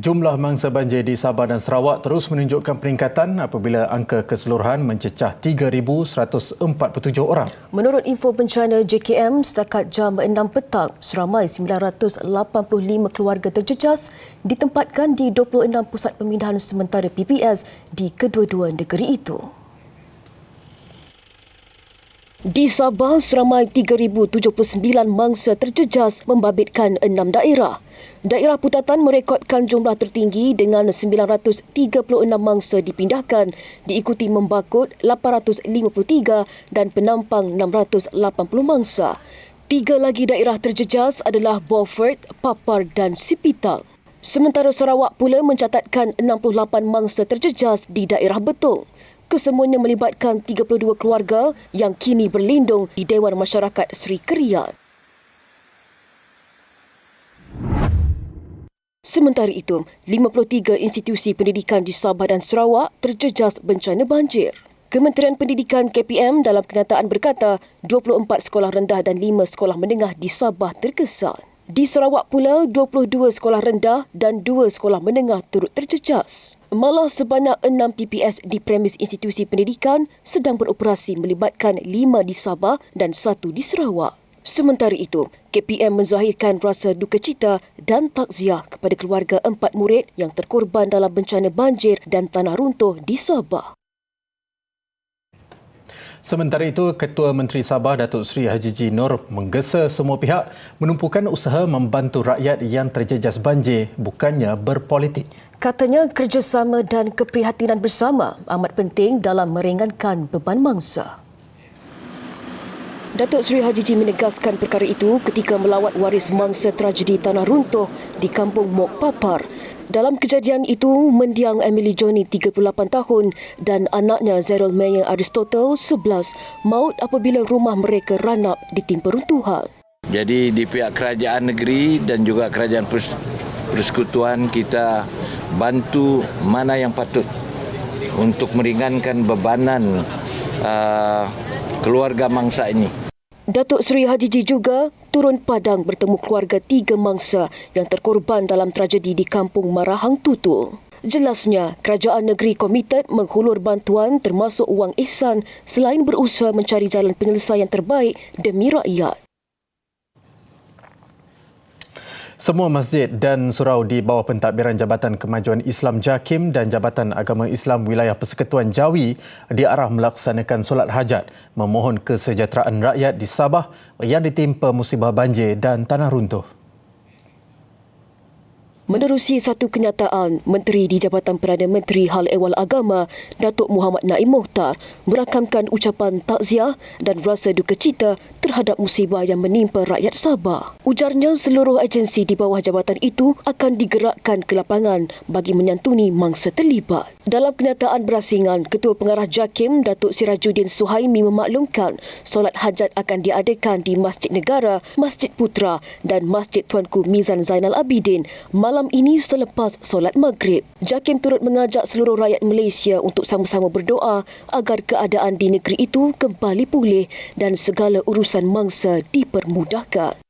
Jumlah mangsa banjir di Sabah dan Sarawak terus menunjukkan peningkatan apabila angka keseluruhan mencecah 3,147 orang. Menurut info bencana JKM, setakat jam 6 petang, seramai 985 keluarga terjejas ditempatkan di 26 pusat pemindahan sementara PPS di kedua-dua negeri itu. Di Sabah, seramai 3,079 mangsa terjejas membabitkan enam daerah. Daerah Putatan merekodkan jumlah tertinggi dengan 936 mangsa dipindahkan diikuti Membakut 853 dan Penampang 680 mangsa. Tiga lagi daerah terjejas adalah Beaufort, Papar dan Sipitang. Sementara Sarawak pula mencatatkan 68 mangsa terjejas di daerah Betong. Kesemuanya melibatkan 32 keluarga yang kini berlindung di Dewan Masyarakat Seri Keriat. Sementara itu, 53 institusi pendidikan di Sabah dan Sarawak terjejas bencana banjir. Kementerian Pendidikan KPM dalam kenyataan berkata 24 sekolah rendah dan 5 sekolah menengah di Sabah terkesan. Di Sarawak pula, 22 sekolah rendah dan 2 sekolah menengah turut terjejas. Malah sebanyak 6 PPS di premis institusi pendidikan sedang beroperasi melibatkan 5 di Sabah dan 1 di Sarawak. Sementara itu, KPM menzahirkan rasa duka cita dan takziah kepada keluarga empat murid yang terkorban dalam bencana banjir dan tanah runtuh di Sabah. Sementara itu, Ketua Menteri Sabah Datuk Seri Haji Ji Nur menggesa semua pihak menumpukan usaha membantu rakyat yang terjejas banjir bukannya berpolitik. Katanya kerjasama dan keprihatinan bersama amat penting dalam meringankan beban mangsa. Datuk Seri Haji Ji menegaskan perkara itu ketika melawat waris mangsa tragedi tanah runtuh di kampung Mok Papar. Dalam kejadian itu, mendiang Emily Johnny 38 tahun dan anaknya Zerol Mayer Aristotle 11 maut apabila rumah mereka ranap ditimpa runtuhan. Jadi di pihak kerajaan negeri dan juga kerajaan persekutuan kita bantu mana yang patut untuk meringankan bebanan uh, keluarga mangsa ini. Datuk Seri Haji Ji juga turun padang bertemu keluarga tiga mangsa yang terkorban dalam tragedi di kampung Marahang Tutul. Jelasnya, kerajaan negeri komited menghulur bantuan termasuk wang ihsan selain berusaha mencari jalan penyelesaian terbaik demi rakyat. Semua masjid dan surau di bawah pentadbiran Jabatan Kemajuan Islam JAKIM dan Jabatan Agama Islam Wilayah Persekutuan Jawi diarah melaksanakan solat hajat memohon kesejahteraan rakyat di Sabah yang ditimpa musibah banjir dan tanah runtuh. Menerusi satu kenyataan, Menteri di Jabatan Perdana Menteri Hal Ehwal Agama, Datuk Muhammad Naim Mohtar, merakamkan ucapan takziah dan rasa duka cita terhadap musibah yang menimpa rakyat Sabah. Ujarnya seluruh agensi di bawah jabatan itu akan digerakkan ke lapangan bagi menyantuni mangsa terlibat. Dalam kenyataan berasingan, Ketua Pengarah JAKIM Datuk Sirajuddin Suhaimi memaklumkan solat hajat akan diadakan di Masjid Negara, Masjid Putra dan Masjid Tuanku Mizan Zainal Abidin malam ini selepas solat maghrib. JAKIM turut mengajak seluruh rakyat Malaysia untuk sama-sama berdoa agar keadaan di negeri itu kembali pulih dan segala urusan mangsa dipermudahkan.